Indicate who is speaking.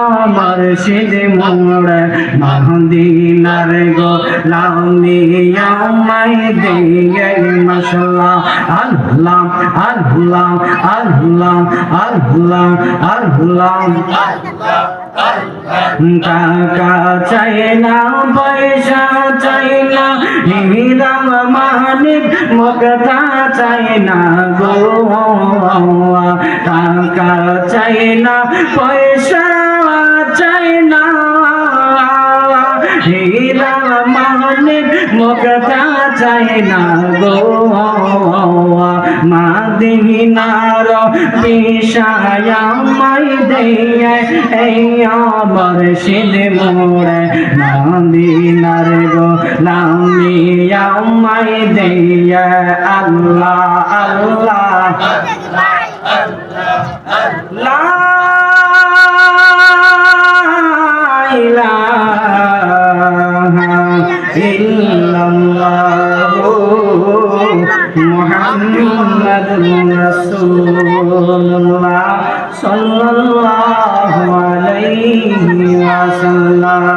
Speaker 1: আমার সিদে মোড় মহদিনার গো লামি আমায় দিয়ে মশলা। আল্লাহ আল্লাহ আল্লাহ আল্লাহ আল্লাহ। টাকা চাই না, পয়সা চাই না হিরাম মানিক মুক্তা চাই না গো। টাকা চাই না, পয়সা চাই না। হীরা মানিক মুক্তা চাই না গো। মাদিনার পিসায়া মাই দিয়ে, এই আমার সিদ মোড়ে। nam yao mai yaumaidin ya Allah Allah Allah Allah محمد رسول الله صلى الله عليه وسلم